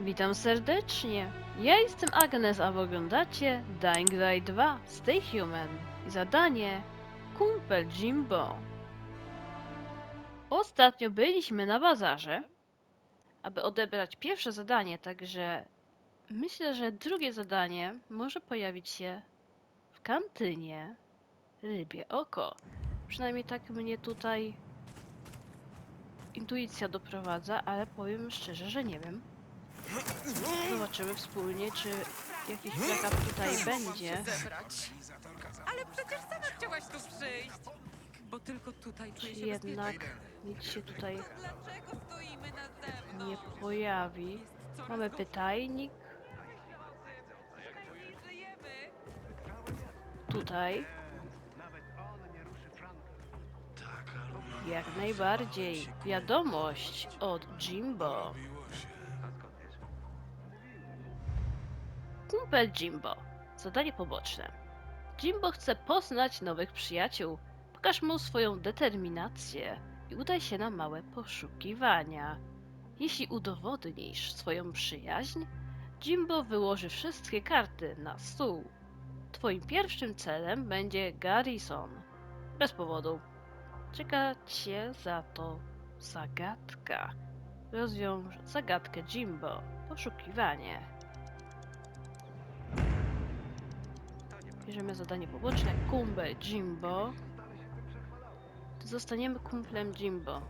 Witam serdecznie. Ja jestem Agnes, a oglądacie Dying Light 2 Stay Human zadanie Kumpel Jimbo. Ostatnio byliśmy na bazarze, aby odebrać pierwsze zadanie, także myślę, że drugie zadanie może pojawić się w kantynie Rybie Oko. Przynajmniej tak mnie tutaj intuicja doprowadza, ale powiem szczerze, że nie wiem. Zobaczymy wspólnie, czy jakiś backup tutaj będzie. zebrać. Ale przecież sama chciałaś tu przyjść. Bo tylko tutaj Czy czuję się jednak nic się tutaj bezpiecznie. Dlaczego stoimy nie pojawi? Coraz Mamy pytajnik żyjemy. tutaj. Jak najbardziej. Wiadomość od Jimbo. Kumpel Jimbo. Zadanie poboczne. Jimbo chce poznać nowych przyjaciół. Pokaż mu swoją determinację i udaj się na małe poszukiwania. Jeśli udowodnisz swoją przyjaźń, Jimbo wyłoży wszystkie karty na stół. Twoim pierwszym celem będzie Garrison. Bez powodu. Czeka cię za to zagadka. Rozwiąż zagadkę Jimbo. Poszukiwanie. Bierzemy zadanie poboczne. Kumpel Jimbo. Zostaniemy kumplem Jimbo.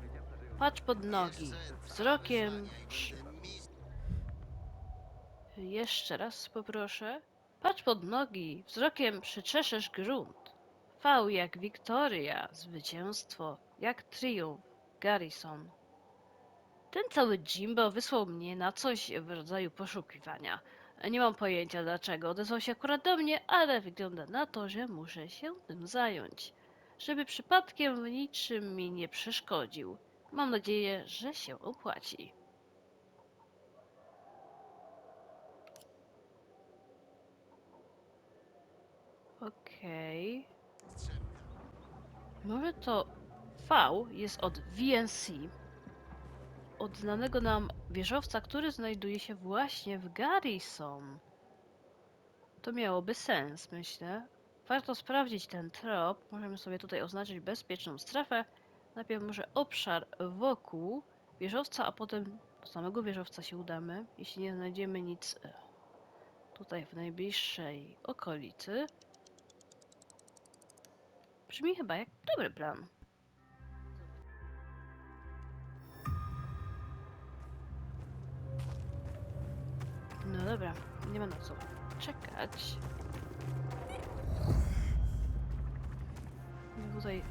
Patrz pod nogi. Wzrokiem. Jeszcze raz poproszę. Patrz pod nogi. Wzrokiem przyczeszesz grunt. V jak Wiktoria. Zwycięstwo. Jak triumf. Garrison. Ten cały Jimbo wysłał mnie na coś w rodzaju poszukiwania. Nie mam pojęcia dlaczego odezwał się akurat do mnie, ale wygląda na to, że muszę się tym zająć. Żeby przypadkiem niczym mi nie przeszkodził. Mam nadzieję, że się opłaci. Okej. Może to V jest od VNC, od znanego nam wieżowca, który znajduje się właśnie w Garrison. To miałoby sens, myślę. Warto sprawdzić ten trop. Możemy sobie tutaj oznaczyć bezpieczną strefę. Najpierw może obszar wokół wieżowca, a potem do samego wieżowca się udamy. Jeśli nie znajdziemy nic e, tutaj w najbliższej okolicy. Brzmi chyba jak dobry plan. Dobra, nie ma na co czekać. No Tutaj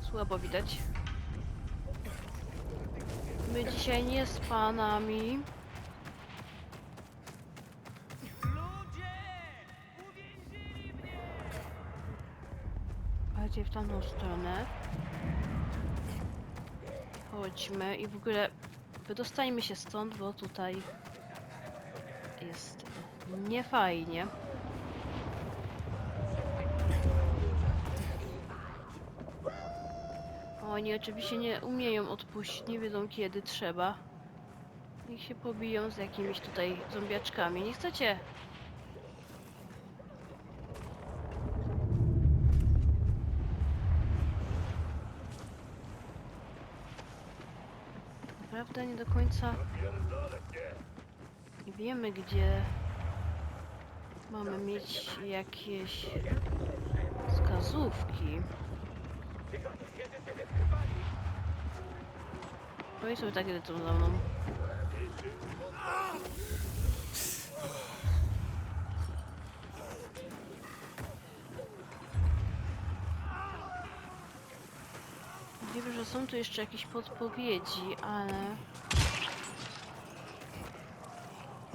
słabo widać. My dzisiaj nie z panami. Bardziej w tamtą stronę. Chodźmy i w ogóle wydostajmy się stąd, bo tutaj jest niefajnie. Oni oczywiście nie umieją odpuścić, nie wiedzą kiedy trzeba. Niech się pobiją z jakimiś tutaj zombiaczkami. Nie chcecie? Naprawdę nie do końca wiemy, gdzie mamy mieć jakieś wskazówki. Powiedz sobie tak, lecą za mną. Wiem, że są tu jeszcze jakieś podpowiedzi, ale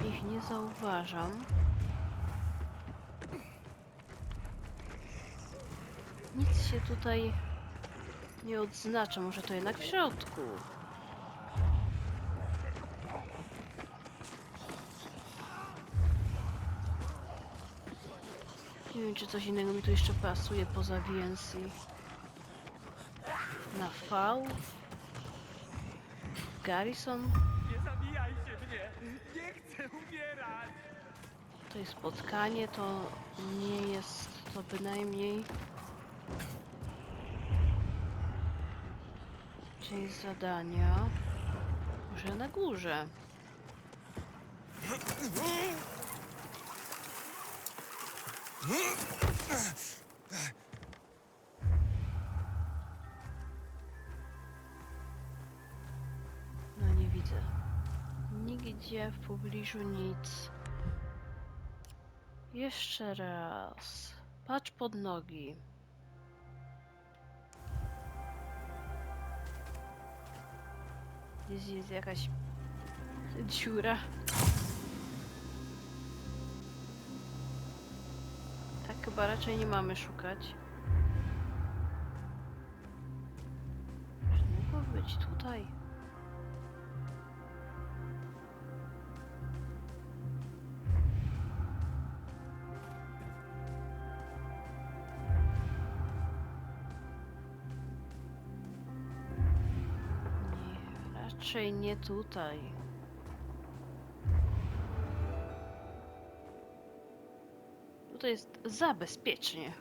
ich nie zauważam. Nic się tutaj nie odznacza, może to jednak w środku. Nie wiem, czy coś innego mi tu jeszcze pasuje poza VNC. Na V? Garrison? Nie zabijajcie mnie! Nie chcę umierać! Tutaj spotkanie to nie jest to bynajmniej część zadania. Może na górze. No nie widzę. Nigdzie w pobliżu nic. Jeszcze raz. Patrz pod nogi. Gdzieś jest jakaś dziura. Tak chyba raczej nie mamy szukać. Czy mogło być tutaj? Raczej nie tutaj. Tutaj jest za bezpiecznie.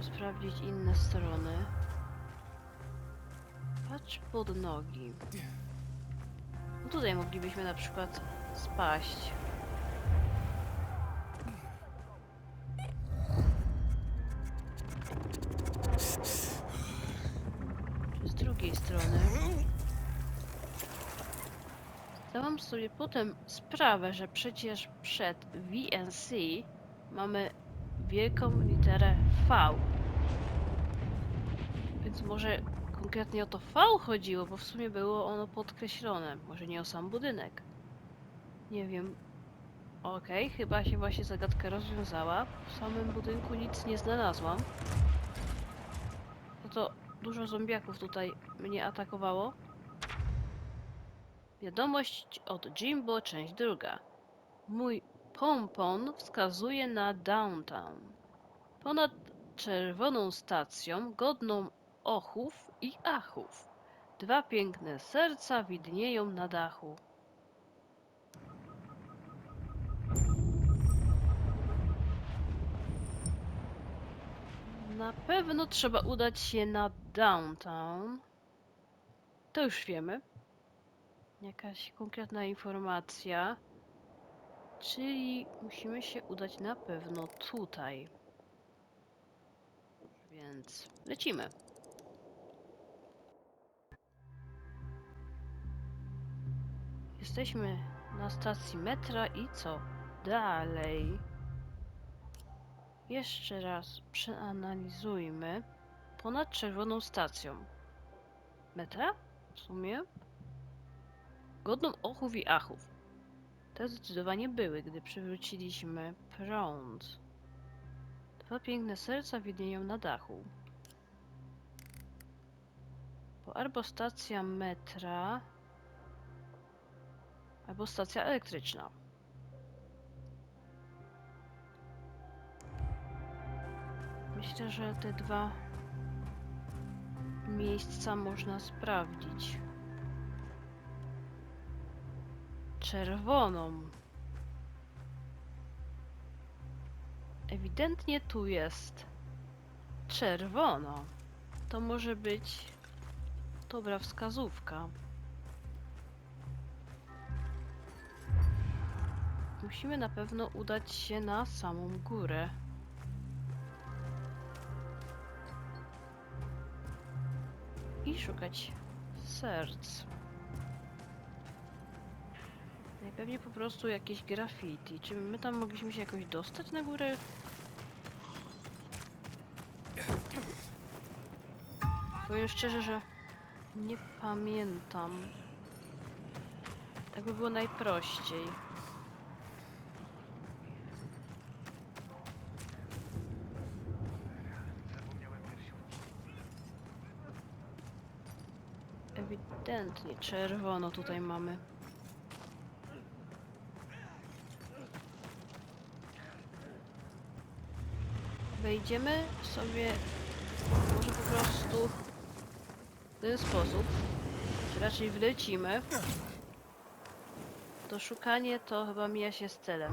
Sprawdzić inne strony. Patrz pod nogi. No tutaj moglibyśmy na przykład spaść. Sobie potem sprawę, że przecież przed VNC mamy wielką literę V. Więc może konkretnie o to V chodziło, bo w sumie było ono podkreślone. Może nie o sam budynek. Nie wiem. Okej, chyba się właśnie zagadka rozwiązała. W samym budynku nic nie znalazłam. No to dużo zombiaków tutaj mnie atakowało. Wiadomość od Jimbo, część druga. Mój pompon wskazuje na downtown. Ponad czerwoną stacją, godną ochów i achów. Dwa piękne serca widnieją na dachu. Na pewno trzeba udać się na downtown. To już wiemy. Jakaś konkretna informacja. Czyli musimy się udać na pewno tutaj. Więc lecimy. Jesteśmy na stacji metra i co dalej? Jeszcze raz przeanalizujmy ponad czerwoną stacją. Metra? W sumie? Godną ochów i achów. Te zdecydowanie były, gdy przywróciliśmy prąd. Dwa piękne serca widnieją na dachu. Bo albo stacja metra, albo stacja elektryczna. Myślę, że te dwa miejsca można sprawdzić. Czerwoną. Ewidentnie tu jest czerwono. To może być dobra wskazówka. Musimy na pewno udać się na samą górę. i szukać serc. Najpewniej po prostu jakieś graffiti. Czy my tam mogliśmy się jakoś dostać na górę? Powiem szczerze, że nie pamiętam. Tak by było najprościej. Ewidentnie czerwono tutaj mamy. Wejdziemy sobie Może po prostu w ten sposób. Czy raczej wlecimy. To szukanie to chyba mija się z celem.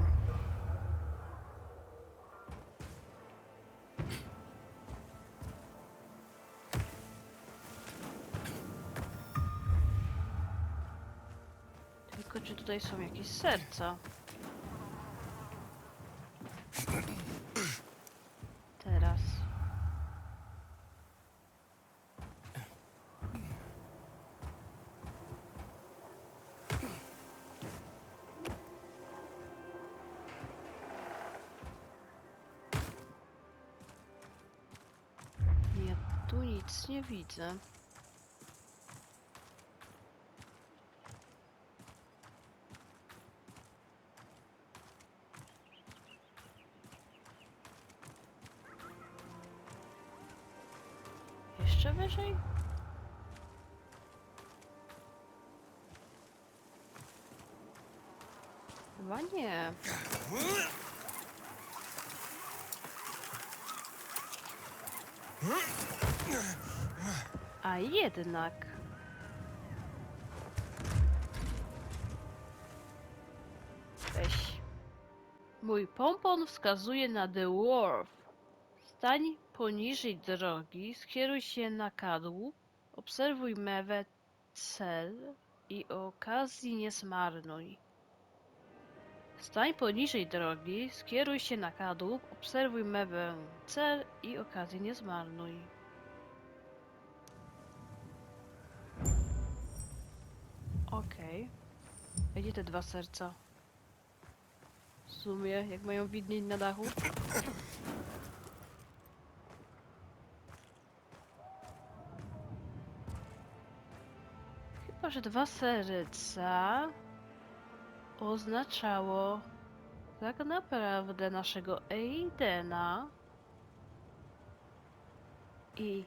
Tylko czy tutaj są jakieś serca? Widzę. Jeszcze wyżej? Chyba nie. A jednak. Weź. Mój pompon wskazuje na The Wharf. Stań poniżej drogi, skieruj się na kadłub, obserwuj mewę cel i okazji nie zmarnuj. Stań poniżej drogi, skieruj się na kadłub, obserwuj mewę cel i okazji nie zmarnuj. Okej. A Gdzie te dwa serca? W sumie, jak mają widnieć na dachu? Chyba, że dwa serca oznaczało tak naprawdę naszego Aidena i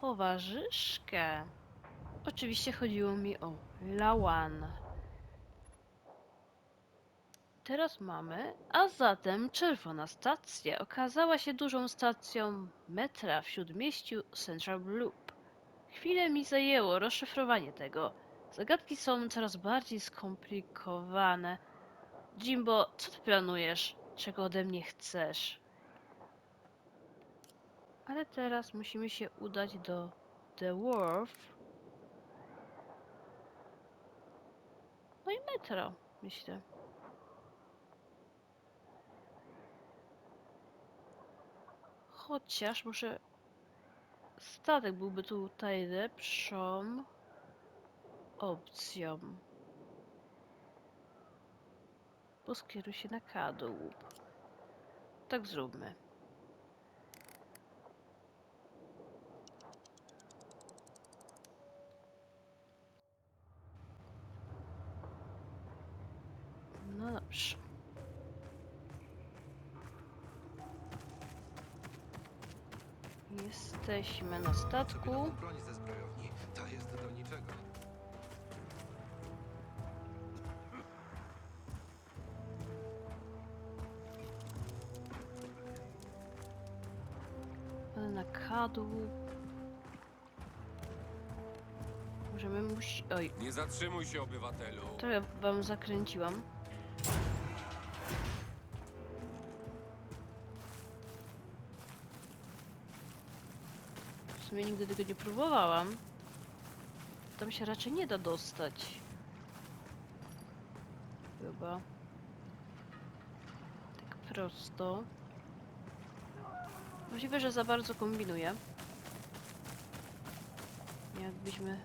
towarzyszkę. Oczywiście chodziło mi o Lawan. Teraz mamy, a zatem czerwona stacja okazała się dużą stacją metra w śródmieściu Central Loop. Chwilę mi zajęło rozszyfrowanie tego. Zagadki są coraz bardziej skomplikowane. Jimbo, co ty planujesz? Czego ode mnie chcesz? Ale teraz musimy się udać do The Wharf. No i metro, myślę. Chociaż może statek byłby tutaj lepszą opcją. Poskieruj się na kadłub. Tak zróbmy. Dobrze. Jesteśmy na statku. broń ze zbrojowni. Ta jest do niczego. Ale. Możemy musi... Oj, Nie zatrzymuj się, obywatelu. trochę wam zakręciłam. Sumie nigdy tego nie próbowałam. Tam się raczej nie da dostać. Chyba. Tak prosto. Możliwe, że za bardzo kombinuję. Jakbyśmy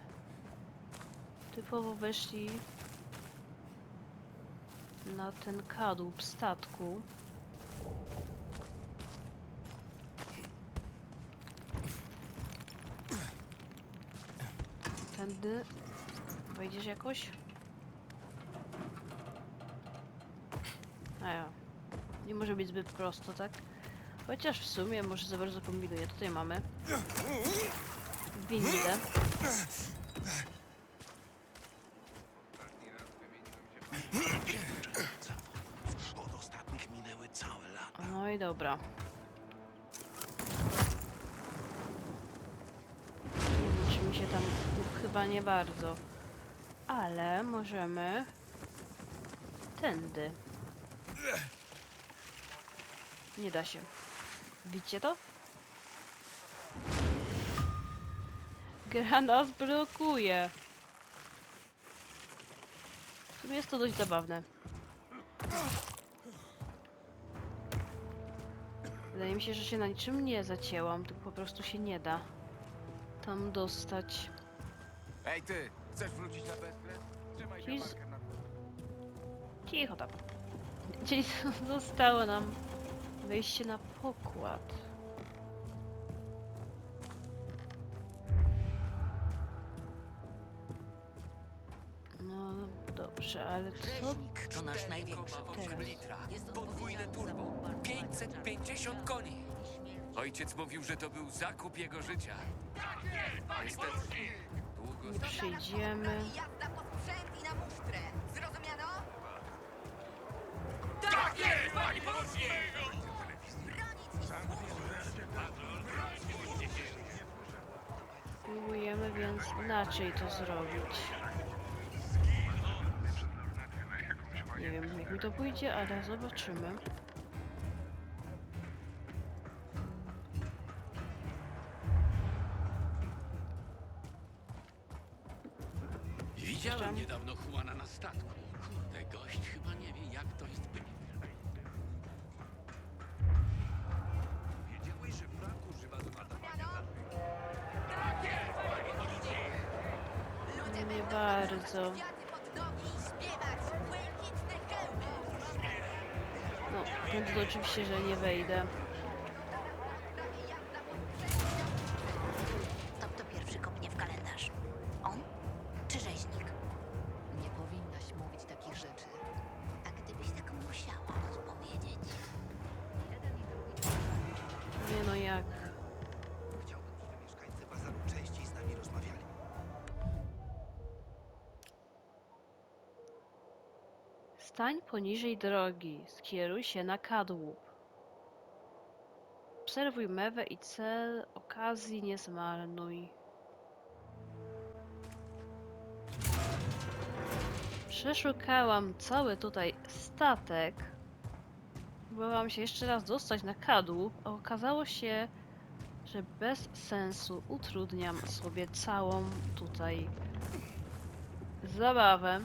typowo weszli na ten kadłub statku. Tędy wejdziesz jakoś? A ja. Nie może być zbyt prosto, tak? Chociaż w sumie może za bardzo kombinuję. Tutaj mamy windę. No i dobra. Chyba nie bardzo. Ale możemy... Tędy. Nie da się. Widzicie to? Gra nas blokuje. Jest to dość zabawne. Wydaje mi się, że się na niczym nie zacięłam, tylko po prostu się nie da tam dostać. Ej ty, chcesz wrócić na bezkres? Trzymaj Czyli z- Parker na Cicho tam. Czyli zostało nam wejście na pokład. No dobrze, ale co Rzeźnik to nasz największy teraz? litra. Jest Podwójne turbo. bombardowanie 550 koni. Ojciec mówił, że to był zakup jego życia. Niestety, długo nie przyjdziemy? Jazda po sprzęt i na musztrę. Zrozumiano? Spróbujemy więc inaczej to zrobić. Nie wiem jak mi to pójdzie, ale zobaczymy. Błękitne hełmy. No, to oczywiście, że nie wejdę. Poniżej drogi, skieruj się na kadłub. Obserwuj mewę i cel, okazji nie zmarnuj. Przeszukałam cały tutaj statek. Próbowałam się jeszcze raz dostać na kadłub, a okazało się, że bez sensu utrudniam sobie całą tutaj zabawę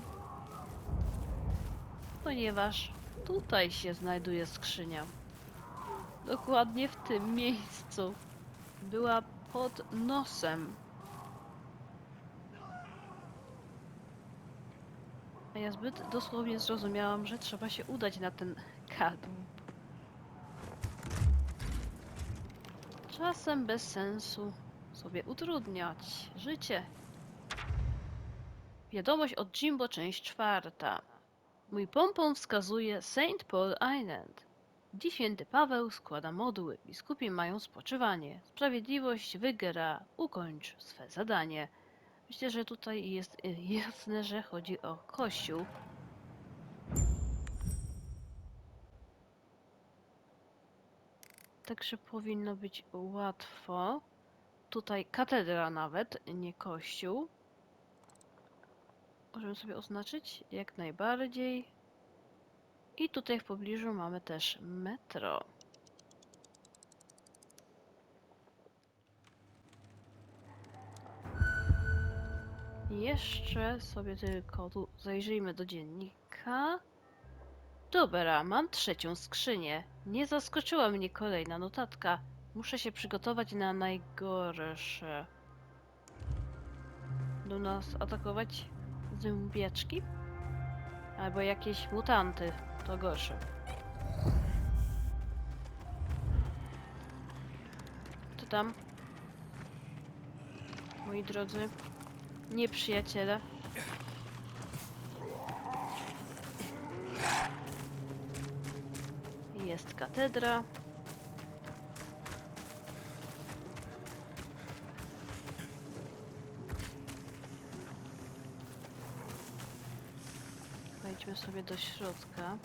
ponieważ tutaj się znajduje skrzynia. Dokładnie w tym miejscu. Była pod nosem. A ja zbyt dosłownie zrozumiałam, że trzeba się udać na ten kadłub. Czasem bez sensu sobie utrudniać życie. Wiadomość od Jimbo, część czwarta. Mój pompon wskazuje St. Paul Island. Dziś święty Paweł składa modły, biskupi mają spoczywanie. Sprawiedliwość wygra, ukończ swe zadanie. Myślę, że tutaj jest y, jasne, że chodzi o kościół. Także powinno być łatwo. Tutaj katedra nawet, nie kościół. Możemy sobie oznaczyć jak najbardziej. I tutaj w pobliżu mamy też metro. Jeszcze sobie tylko tu zajrzyjmy do dziennika. Dobra, mam trzecią skrzynię. Nie zaskoczyła mnie kolejna notatka. Muszę się przygotować na najgorsze. Do nas atakować zębiaczki? Albo jakieś mutanty, to gorsze. Co tam? Moi drodzy, nieprzyjaciele. Jest katedra. sobie do środka.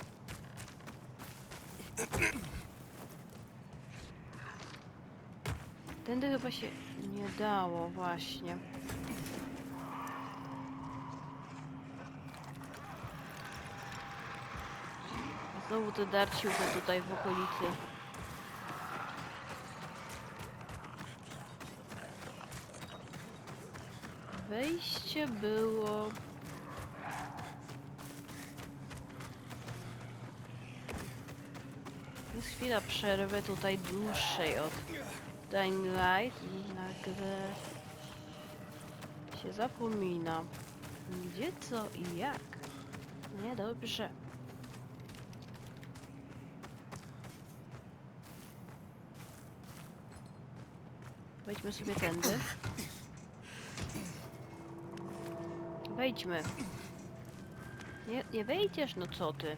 Tędy chyba się nie dało, właśnie. Znowu te darciłka tutaj w okolicy. Wejście było chwila przerwy tutaj dłuższej od Dying Light i nagle się zapomina gdzie, co i jak. Niedobrze. Wejdźmy sobie tędy. Wejdźmy. Nie, nie wejdziesz, no co ty?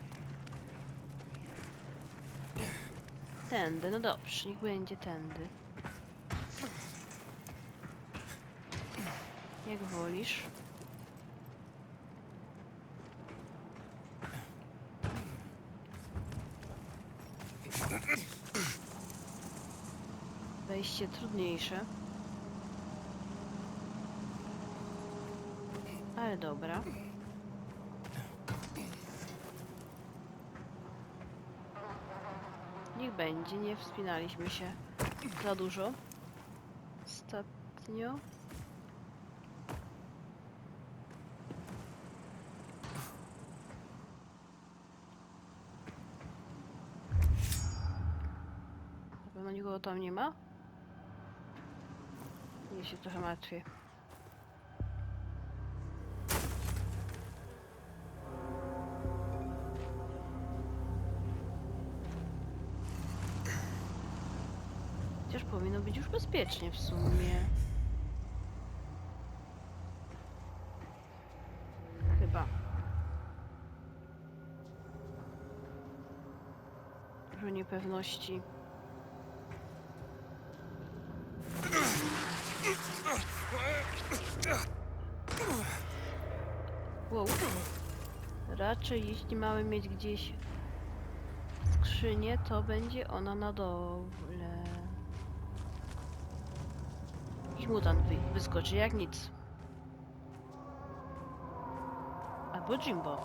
Tędy, no dobrze, niech będzie tędy. Jak wolisz. Wejście trudniejsze. Ale dobra. Niech będzie, nie wspinaliśmy się za dużo. Ostatnio. Na pewno nikogo tam nie ma? Ja się trochę martwię. Bezpiecznie w sumie. Chyba. Dużo niepewności. Wow. Raczej jeśli mamy mieć gdzieś skrzynię, to będzie ona na dole. Jakiś mutant wy wyskoczy jak nic. Albo Jimbo.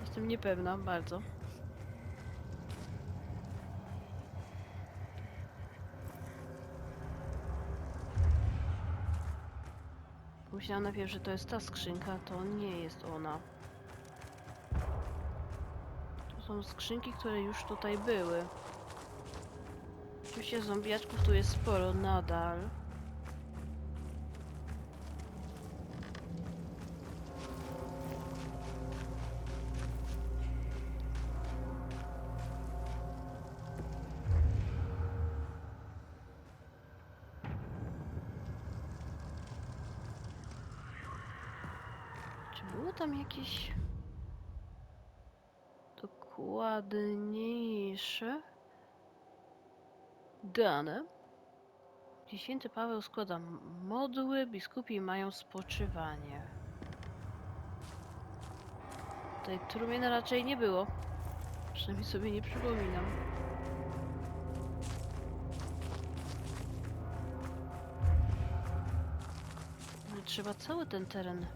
Jestem niepewna bardzo. Myślałam najpierw, że to jest ta skrzynka, to nie jest ona. To są skrzynki, które już tutaj były. Oczywiście zombiaczków tu jest sporo nadal. Czy było tam jakieś dokładniejsze dane? Gdzie święty Paweł składa modły, biskupi mają spoczywanie. Tej trumienia raczej nie było. Przynajmniej sobie nie przypominam. Trzeba cały ten teren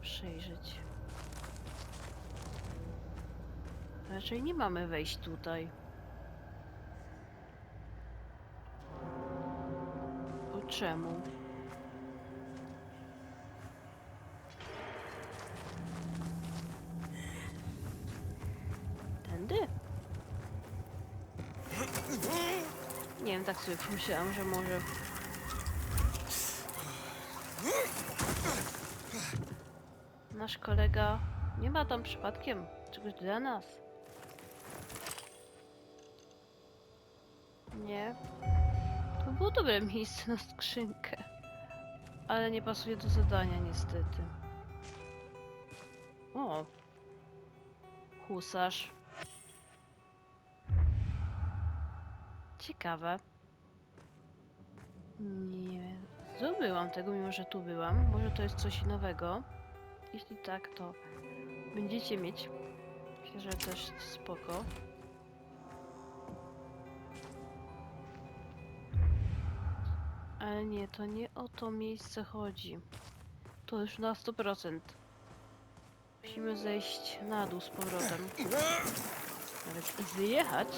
przejrzeć. Raczej nie mamy wejść tutaj. Czemu? Tędy? Nie wiem, tak sobie pomyślałam, że może... Nasz kolega nie ma tam przypadkiem czegoś dla nas. Nie. Było dobre miejsce na skrzynkę. Ale nie pasuje do zadania niestety. O. Husarz. Ciekawe. Nie zdobyłam tego, mimo że tu byłam. Może to jest coś nowego. Jeśli tak, to będziecie mieć. Myślę, że też spoko. Ale nie, to nie o to miejsce chodzi. To już na 100%. Musimy zejść na dół z powrotem. Nawet zjechać.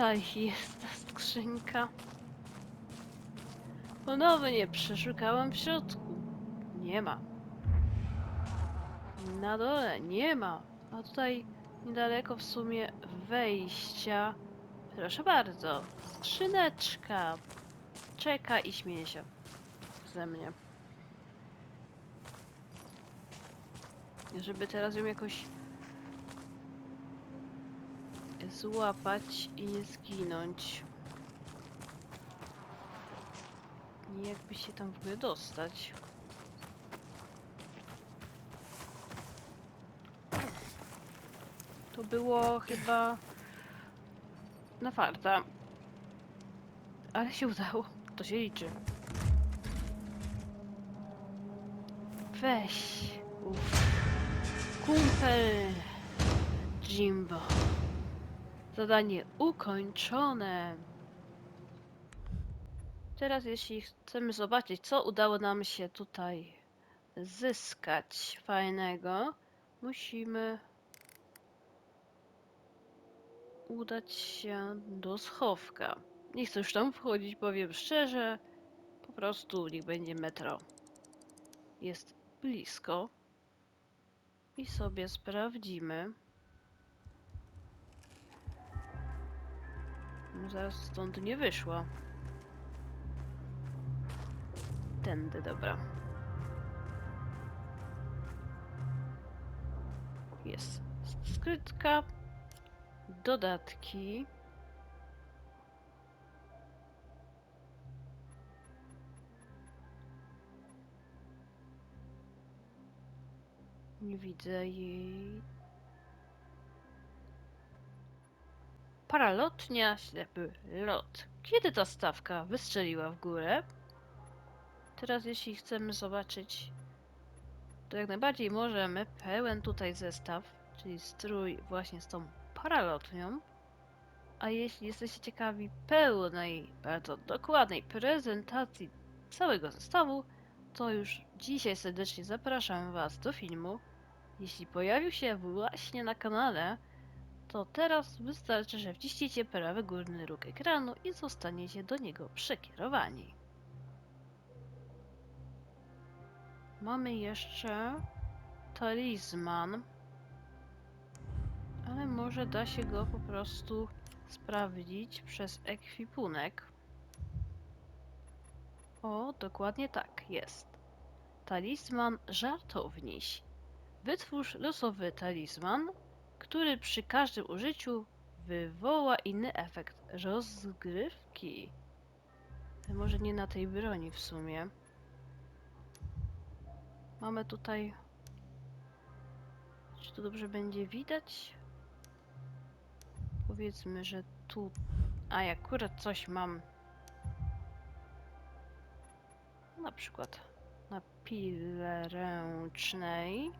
Tutaj jest ta skrzynka. Ponownie przeszukałam w środku. Nie ma. Na dole nie ma. A tutaj niedaleko w sumie wejścia. Proszę bardzo. Skrzyneczka. Czeka i śmieje się ze mnie. Żeby teraz ją jakoś złapać i nie zginąć. I jakby się tam w ogóle dostać. To było chyba na farta. Ale się udało. To się liczy. Weź. Uf. Kumpel. Jimbo. Zadanie ukończone. Teraz jeśli chcemy zobaczyć, co udało nam się tutaj zyskać fajnego, musimy udać się do schowka. Nie chcę już tam wchodzić, powiem szczerze. Po prostu niech będzie metro. Jest blisko. I sobie sprawdzimy. No zaraz stąd nie wyszła. Tędy, dobra. Jest skrytka. Dodatki. Nie widzę jej. Paralotnia, ślepy lot. Kiedy ta stawka wystrzeliła w górę? Teraz jeśli chcemy zobaczyć, to jak najbardziej możemy pełen tutaj zestaw, czyli strój właśnie z tą paralotnią. A jeśli jesteście ciekawi pełnej, bardzo dokładnej prezentacji całego zestawu, to już dzisiaj serdecznie zapraszam Was do filmu. Jeśli pojawił się właśnie na kanale, to teraz wystarczy, że wciśniecie prawy górny róg ekranu i zostaniecie do niego przekierowani. Mamy jeszcze talizman, ale może da się go po prostu sprawdzić przez ekwipunek. O, dokładnie tak, jest. Talizman żartowniś. Wytwórz losowy talizman, który przy każdym użyciu wywoła inny efekt rozgrywki. Może nie na tej broni w sumie. Mamy tutaj. Czy to dobrze będzie widać? Powiedzmy, że tu. A ja akurat coś mam. Na przykład na pile ręcznej.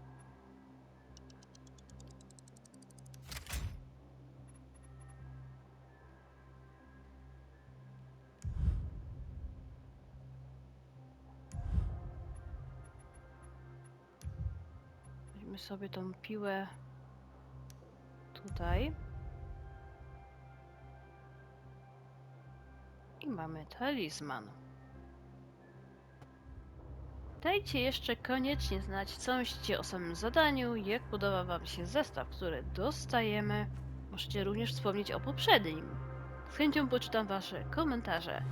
Sobie tą piłę tutaj. I mamy talizman. Dajcie jeszcze koniecznie znać, co myślicie o samym zadaniu, jak podoba Wam się zestaw, który dostajemy. Możecie również wspomnieć o poprzednim. Z chęcią poczytam Wasze komentarze.